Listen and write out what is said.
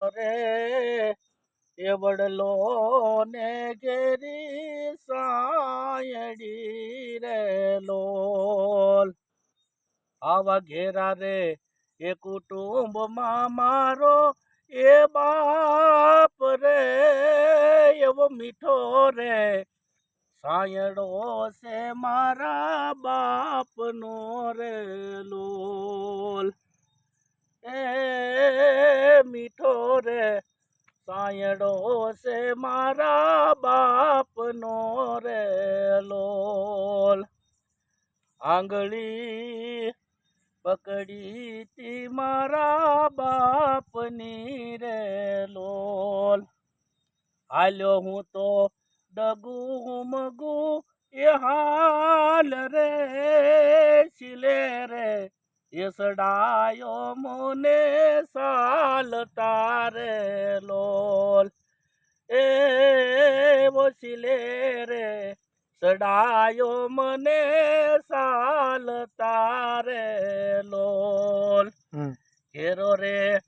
રે એ વડલો ને ઘેરી સાયડી રે લોલ આવા ઘેરા રે, એ કુટુંબમાં મારો એ બાપ રે, એવો મીઠો રે. સાયડો છે મારા બાપનો રે લોલ એ મીઠો રે. સાયડો છે મારા બાપનો રે લોલ. આંગળી પકડી તી મારા બાપની રે લોલ. હાલ્યો હું તો ડગુ મગુ એ હાલ રે એ સડાયો મને સાલ તારે લોલ એ વસીલે રે સડાયો મને સાલ તારે લોલ. ઘેરો રે